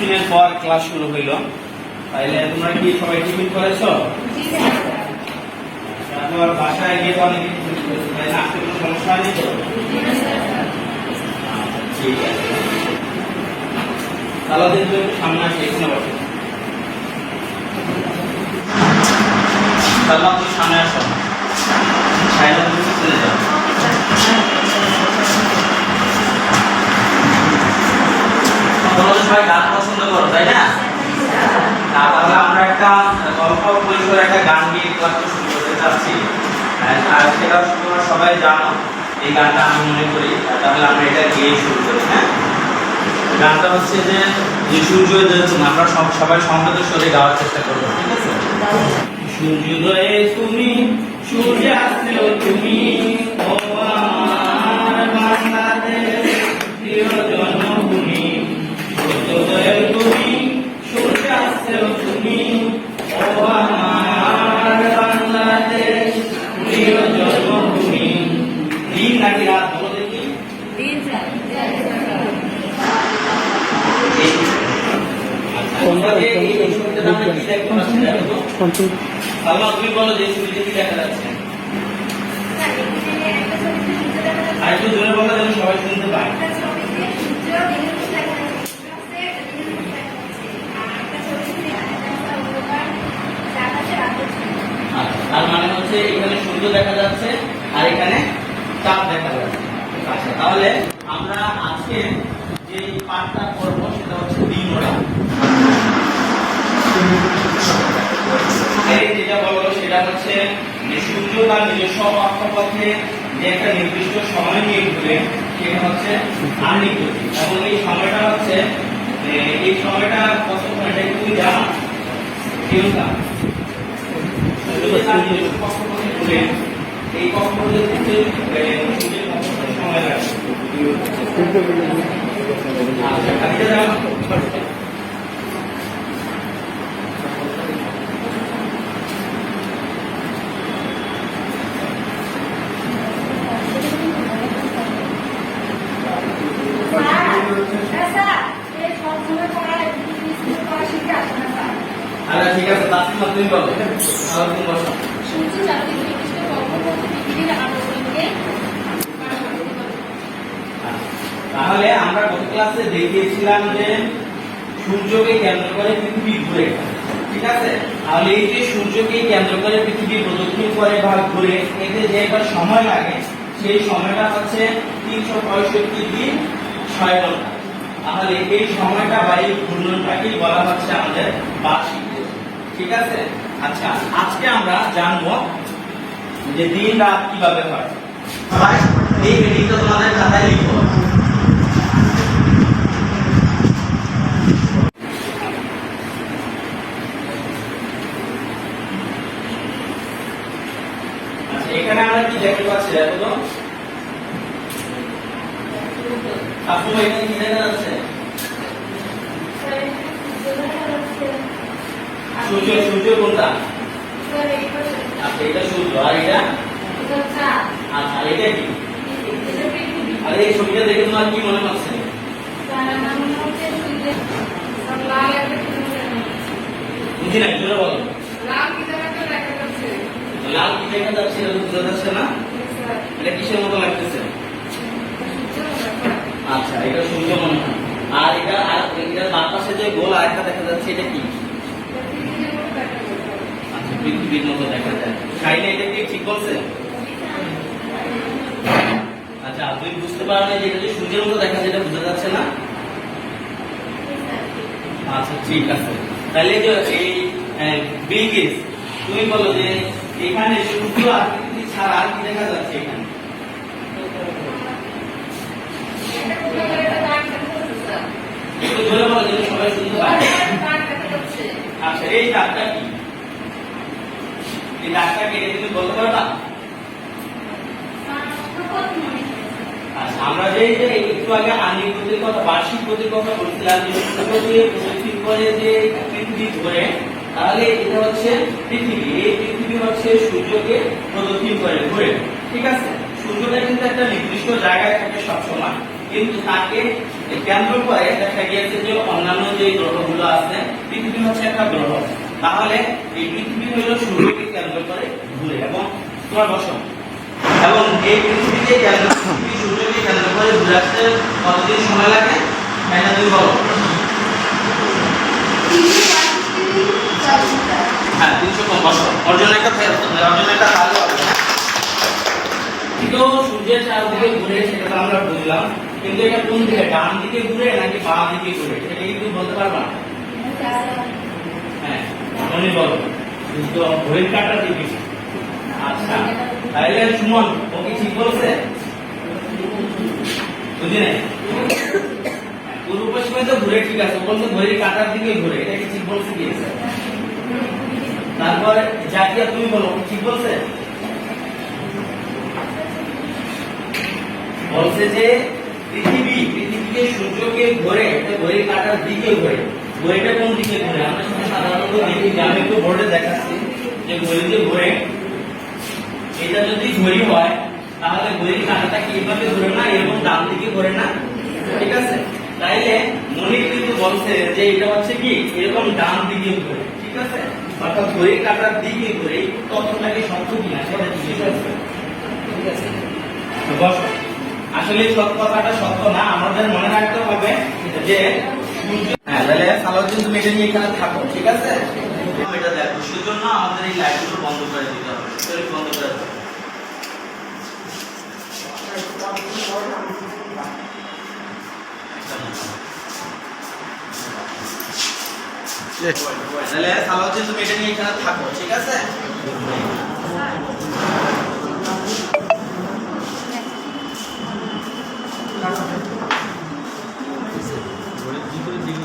টিফিনের পর ক্লাস শুরু হইল। তাইলে তোমরা কি সবাই টিফিন করেছ? তারপর বাসায় গিয়ে তো অনেক কিছু টিফিন তাই না আজকে কোনো সমস্যা নেই তো? ঠিক আছে। তাহলে সামনে আসে এখানে বসে। তাহলে সামনে আসো। সাইডে চলে যাও। সবাই জানো, এই গানটা আমি মনে করি। তাহলে আমরা এটা গিয়ে শুরু করি হ্যাঁ? গানটা হচ্ছে যে যে সূর্যোদয় আমরা সব সবাই সংহত স্বরে গাওয়ার চেষ্টা করব, ঠিক আছে? সূর্যোদয়ে তুমি, সূর্যাস্তেও তুমি সালমা তুমি বলো যে ছবিতে কি দেখা যাচ্ছে। আর একটু বলো যেন সবাই শুনতে পায়। আচ্ছা, তার মানে হচ্ছে এখানে সূর্য দেখা যাচ্ছে আর এখানে চাঁদ দেখা যাচ্ছে। আচ্ছা তাহলে আমরা আজকে যে পাঠটা করব সেটা হচ্ছে দিন ওরা এই যেটা বলব সেটা হচ্ছে যে সূর্য তার নিজস্ব অক্ষপথে যে একটা নির্দিষ্ট সময় নিয়ে ঘুরে, সেটা হচ্ছে আর্নিক গতি এবং এই সময়টা হচ্ছে এই সময়টা কতক্ষণ এটা কি তুমি কক্ষপথে ঘুরে, এই কক্ষপথে সূর্যের কতক্ষণ সময় লাগে আচ্ছা কাজে জানো আচ্ছা ঠিক আছে তাসলিমা তুমি বলো আর তুমি বসো তাহলে আমরা গত ক্লাসে দেখিয়েছিলাম যে সূর্যকে কেন্দ্র করে পৃথিবী ঘুরে ঠিক আছে? তাহলে এই যে সূর্যকে কেন্দ্র করে পৃথিবী প্রদক্ষিণ করে বা ঘুরে, এতে যে একটা সময় লাগে, সেই সময়টা হচ্ছে তিনশো পঁয়ষট্টি দিন ছয় ঘণ্টা। তাহলে এই সময়টা বা এই ঘূর্ণনটাকেই বলা হচ্ছে আমাদের বার্ষিক ঠিক আছে? আচ্ছা আজকে আমরা জানব যে দিন রাত কীভাবে হয়। এই হেডিংটা তোমাদের খাতায় লিখো আচ্ছা এখানে আমরা কি দেখতে পাচ্ছি দেখো তো আপু এখানে কি দেখা যাচ্ছে সূর্য সূর্য কোনটা? আচ্ছা এটা সূর্য আর এটা? আচ্ছা আর এটা কি? আর এই ছবিটা দেখে তোমার কি মনে হচ্ছে? বুঝি না বলো? লাল কি দেখা যাচ্ছে এটা বোঝা যাচ্ছে না। এটা কিসের মতো লাগতেছে? আচ্ছা এটা সূর্য মনে হয় আর এটা আর বাম পাশে যে গোল আরেকটা দেখা যাচ্ছে এটা কি? পৃথিবীর মতো দেখা যায়। শাইনে এটা কি ঠিক বলছে? আচ্ছা তুমি বুঝতে পারো না যে এটা যে সূর্যের মতো দেখা যায় বোঝা যাচ্ছে না? আচ্ছা ঠিক আছে। তাহলে যে, এই বিলগেস তুমি বলো যে এখানে সূর্য পৃথিবী ছাড়া আর কি দেখা যাচ্ছে এখানে? সবাই শুনতে পায়। আচ্ছা এই দাগটা কি? আচ্ছা আমরা যে একটু আগে আঙ্গিক গতির কথা বার্ষিক গতির কথা বলছিলাম যে প্রদক্ষিণ করে যে পৃথিবী ঘুরে তাহলে এটা হচ্ছে পৃথিবী। এই পৃথিবী হচ্ছে সূর্যকে প্রদক্ষিণ করে, ঘুরে। ঠিক আছে? সূর্যটা কিন্তু একটা নির্দিষ্ট জায়গায় থাকে সবসময়। কিন্তু তাকে কেন্দ্র করে দেখা গিয়েছে যে অন্যান্য যে গ্রহগুলো আছে, পৃথিবী হচ্ছে একটা গ্রহ। তাহলে এই পৃথিবী হলো সূর্যকে কেন্দ্র করে ঘুরে এবং তোমার এবং এই পৃথিবীকে কেন্দ্র সূর্যকে কেন্দ্র করে ঘুরে আসতে কতদিন সময় লাগে? তাই তুমি বলো। হ্যাঁ তিনশো বসো। একটা জন্য একটা ভালো কিন্তু সূর্যের চারদিকে ঘুরে সেটা তো আমরা বুঝলাম কিন্তু এটা কোন দিকে, ডান দিকে ঘুরে নাকি বাম দিকে ঘুরে? সেটা কিন্তু বলতে পারবা? না মনে বলো। ঘড়ির কাটা দিকে আচ্ছা তাহলে সুমন, ও কি ঠিক বলছে? বুঝি নাই? পূর্ব পশ্চিমে তো ঘুরে ঠিক আছে বলছে ঘড়ির কাটার দিকে ঘুরে, এটা কি ঠিক বলছে কি? তারপরে জাকিয়া, তুমি বলো ঠিক বলছে? বলছে যে, পৃথিবী, পৃথিবীকে সূর্যকে ঘোরে ঘড়ির কাটার দিকে ঘোরে। ঘড়িটা কোন দিকে ঘোরে? আমরা সাধারণত দেখি আমি একটু বোর্ডে দেখাচ্ছি যে যে ঘোরে। এটা যদি ঘড়ি হয়, তাহলে ঘড়ির কাঁটাটা কি এভাবে ঘোরে না এরকম ডান দিকে ঘোরে না? ঠিক আছে? তাইলে মনির কিন্তু বলছে যে এটা হচ্ছে কি, এরকম ডান দিকে ঘোরে। ঠিক আছে? অর্থাৎ ঘড়ির কাঁটার দিকে ঘোরে তথ্যটাকে সত্য কিনা সেটা ঠিক আছে? আসলে সত্য কথাটা সত্য না, আমাদের মনে রাখতে হবে যে হ্যাঁ তাহলে সালাউদ্দিন তুমি এটা নিয়ে এখানে থাকো ঠিক আছে? এটা দেখো সেজন্য আমাদের এই লাইটগুলো বন্ধ করে দিতে হবে বন্ধ করে দিতে হবে। তাহলে সালাউদ্দিন তুমি এটা নিয়ে এখানে থাকো ঠিক আছে?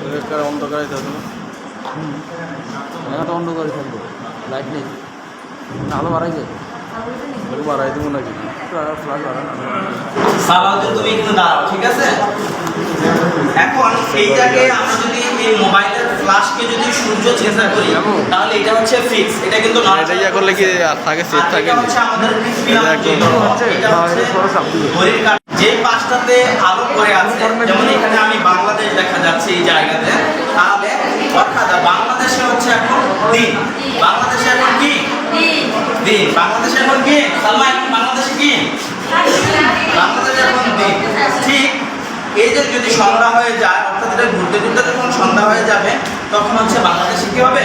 পরিষ্কার অন্ধকারে থাকবে। এখানে তো অন্ধকারে থাকব। লাইট নেই। আলো বাড়াই যায় বলে বাড়াই দেবো নাকি? ফ্লাশ বাড়ান সালাউদ্দিন তুমি এখানে দাঁড়াও ঠিক আছে? এখন এইটাকে আমরা যদি এই মোবাইলের ফ্ল্যাশকে যদি সূর্য চেষ্টা করি তাহলে এটা হচ্ছে ফিক্স এটা কিন্তু not- এটা ইয়া করলে কি থাকে? আর থাকে হচ্ছে আমাদের যে হ্যাঁ, পাঁচটাতে আলো করে আছে যেমন এখানে আমি জায়গাতে তাহলে অর্থাৎ বাংলাদেশে হচ্ছে এখন দিন। বাংলাদেশে এখন কি? দিন। বাংলাদেশে এখন কি? সালমা, এখন বাংলাদেশে কি? বাংলাদেশে এখন দিন। ঠিক এই যে যদি সন্ধ্যা হয়ে যায়, অর্থাৎ এটা ঘুরতে ঘুরতে যখন সন্ধ্যা হয়ে যাবে, তখন হচ্ছে বাংলাদেশে কি হবে?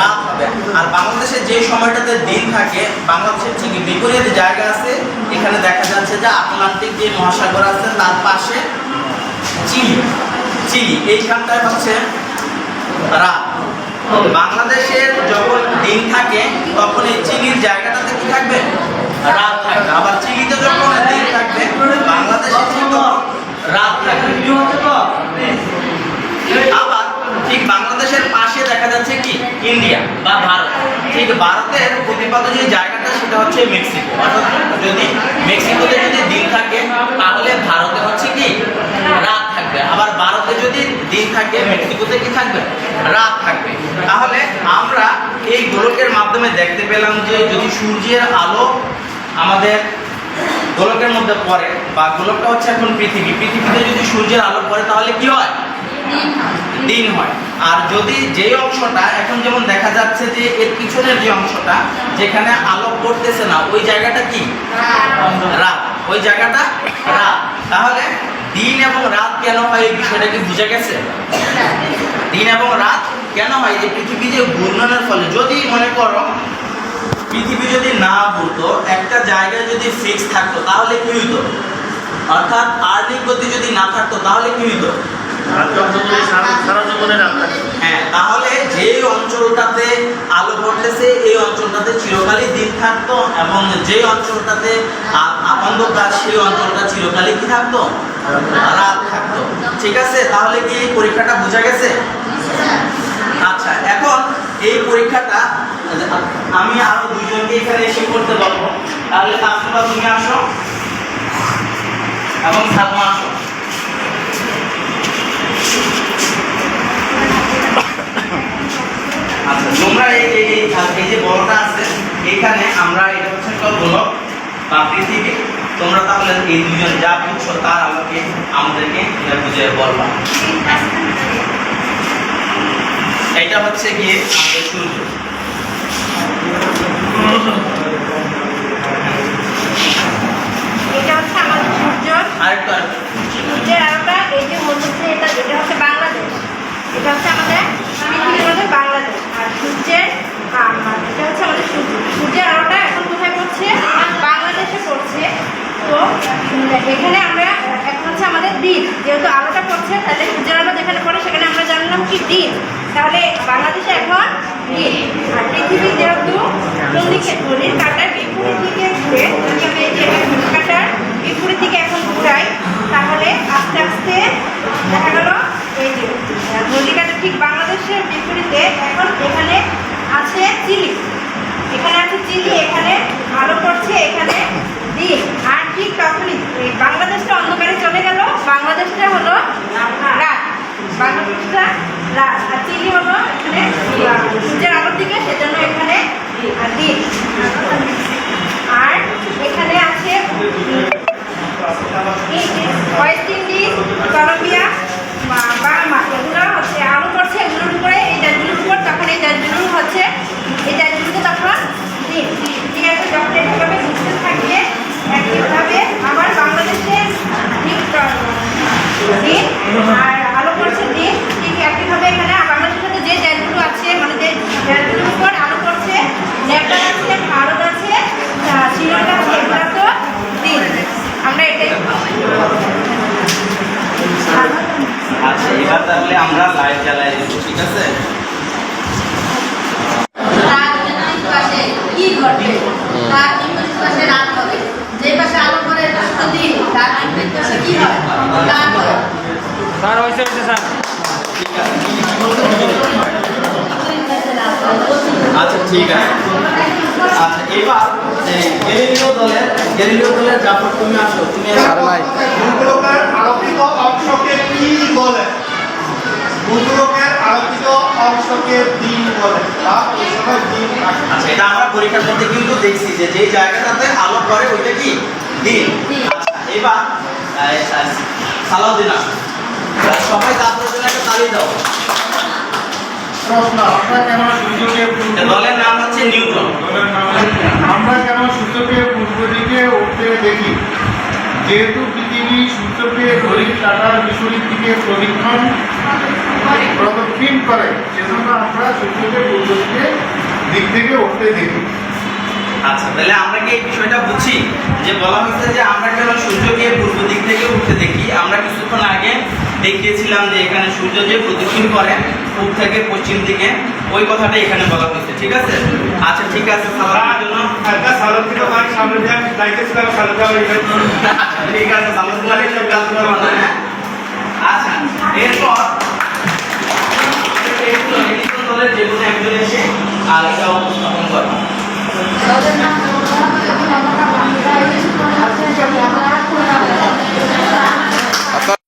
রাত হবে। আর বাংলাদেশে যে সময়টাতে দিন থাকে বাংলাদেশের ঠিক বিপরীত জায়গা আছে। এখানে দেখা যাচ্ছে যে আটলান্টিক যে মহাসাগর আছে, তার পাশে চিলি। চিলি এইখানটায় হচ্ছে রাত বাংলাদেশের যখন দিন থাকে, তখন এই চিলির জায়গাটাতে কি থাকবে? রাত থাকবে। আবার চিলিতে যখন দিন থাকবে, বাংলাদেশে রাত থাকবে। আবার ঠিক বাংলাদেশের পাশে দেখা যাচ্ছে কি? ইন্ডিয়া বা ভারত। ঠিক ভারতের প্রতিপাদ্য যে জায়গাটা, সেটা হচ্ছে মেক্সিকো। অর্থাৎ যদি মেক্সিকোতে যদি দিন থাকে, তাহলে ভারতে হচ্ছে কি? থাকবে। আবার ভারতে যদি দিন থাকে মেক্সিকোতে কি থাকবে? রাত থাকবে। তাহলে আমরা এই গোলকের মাধ্যমে দেখতে পেলাম যে যদি সূর্যের আলো আমাদের গোলকের মধ্যে পড়ে বা গোলকটা হচ্ছে এখন পৃথিবী পৃথিবীতে যদি সূর্যের আলো পড়ে তাহলে কি হয়? দিন হয়। আর যদি যে অংশটা এখন যেমন দেখা যাচ্ছে যে এর পিছনের যে অংশটা যেখানে আলো পড়তেছে না ওই জায়গাটা কি? রাত। ওই জায়গাটা রাত। তাহলে দিন এবং রাত কেন হয়? এই বিষয়টা কি বুঝে গেছে? দিন এবং রাত কেন হয়? যে পৃথিবী যে ঘূর্ণনের ফলে। যদি মনে করো, পৃথিবী যদি না ঘুরতো, একটা জায়গায় যদি ফিক্স থাকতো, তাহলে কি হইতো? অর্থাৎ আর্থিক গতি যদি না থাকতো, তাহলে কি হইতো? হ্যাঁ তাহলে যে অঞ্চলটাতে আলো পড়তেছে, এই অঞ্চলটাতে চিরকালই দিন থাকতো এবং যে অঞ্চলটাতে অন্ধকার, সেই অঞ্চলটা চিরকালই কি থাকতো? রাত থাকতো। ঠিক আছে? তাহলে কি এই পরীক্ষাটা বোঝা গেছে? আচ্ছা এখন এই পরীক্ষাটা আমি আরও দুইজনকে এখানে এসে করতে বলব তাহলে তাসুবা তুমি আসো। এবং সালমা আসো। আচ্ছা তোমরা এই এই যে বড়টা আছে, এখানে আমরা এটা হচ্ছে একটা গোলক বা পৃথিবী। তোমরা তাহলে এই দুজন যা বুঝছ তার আমাকে আমাদেরকে বুঝে বলবা এটা হচ্ছে গিয়ে আমাদের সূর্য। এটা হচ্ছে আমাদের সূর্য। আরেকটা সূর্যের আলোটা এই যে মধ্যে এটা এটা হচ্ছে বাংলাদেশ। এটা হচ্ছে আমাদের পৃথিবীর মধ্যে বাংলাদেশ। আর সূর্যের এটা হচ্ছে আমাদের সূর্য। সূর্যের আলোটা এখন কোথায় পড়ছে? বাংলাদেশে পড়ছে। তো, এখানে আমরা এখন হচ্ছে আমাদের দিন। যেহেতু আলোটা পড়ছে, তাহলে সূর্যের আলো যেখানে পড়ে সেখানে আমরা জানলাম কি দিন? তাহলে বাংলাদেশে এখন দিন। আর পৃথিবী যেহেতু কোন দিকে ঘড়ির কাটার বিপরীত দিকে ঘুরে এই যে কাটার বিপরীত দিকে এখন ঘুরাই, তাহলে আস্তে আস্তে দেখা গেল এই যে ঘড়ির কাটার ঠিক বাংলাদেশের বিপরীতে এখন এখানে আছে চিলি। এখানে আছে চিলি এখানে আলো করছে এখানে দিন আর ঠিক তখনই বাংলাদেশটা অন্ধকারে চলে গেল। বাংলাদেশটা হলো রাত। বাংলাদেশটা রাত। আর চিলি হলো এখানে সূর্যের আলোর দিকে, সেজন্য এখানে দিন আর এখানে আছে ওয়েস্ট ইন্ডিজ, কলম্বিয়া বা- এগুলো হচ্ছে আলু করছে এগুলোর উপরে, এই দেশগুলোর উপর, তখন এই দেশগুলো হচ্ছে আর আলো করছে দিন ঠিক একইভাবে যে দেশগুলো আছে মানে যে উপর আলো করছে নেপাল আছে ভারত আছে শ্রীলঙ্কা আমরা এটাই আচ্ছা এবার তাহলে আমরা লাইট জ্বালাই ঠিক আছে তার বিপরীত পাশে কি ঘটবে তার বিপরীত পাশে রাত হবে যে পাশে আলো করে দিন তার বিপরীত পাশে কি হয় রাত হয় স্যার হয়েছে হয়েছে স্যার আচ্ছা ঠিক আছে। আচ্ছা এবার যে দলের দলের জাফর তুমি আসো তুমি আর নাই। মূর্খলোকের আলোকিত অংশকে কি বলে। মূর্খলোকের আলোকিত অংশকে দিন বলে। বা ওই সময় দিন আচ্ছা এটা আমরা পরীক্ষার মধ্যে কিন্তু দেখছি যে যে জায়গাটাতে আলো করে ওইটা কি? দিন আচ্ছা এবার সালাউদ্দিন আসো। সবাই তাদের জন্য একটা তালি দাও। প্রশ্ন আমরা কেন সূর্যকে এই দলের নাম হচ্ছে নিউটন আমরা কেন সূর্যকে পূর্ব দিকে উঠতে দেখি? যেহেতু পৃথিবী সূর্যকে ঘড়ির কাটার বিপরীত দিকে প্রদক্ষিণ প্রদক্ষিণ করে সেজন্য আমরা সূর্যকে পূর্ব দিকে দিক থেকে উঠতে দেখি। আচ্ছা তাহলে আমরা কি এই বিষয়টা বুঝছি যে বলা হয়েছে যে আমরা কেন সূর্যকে পূর্ব দিক থেকে উঠতে দেখি? আমরা কিছুক্ষণ আগে দেখিয়েছিলাম যে এখানে সূর্য যে প্রদক্ষিণ করে পূর্ব থেকে পশ্চিম দিকে ওই কথাটা এখানে বলা হয়েছে ঠিক আছে? আচ্ছা ঠিক আছে সালামের জন্য ঠিক আছে করব না হ্যাঁ? আচ্ছা এরপর এরপর যে কোনো একজন এসে আর এটা উপস্থাপন করব อะก็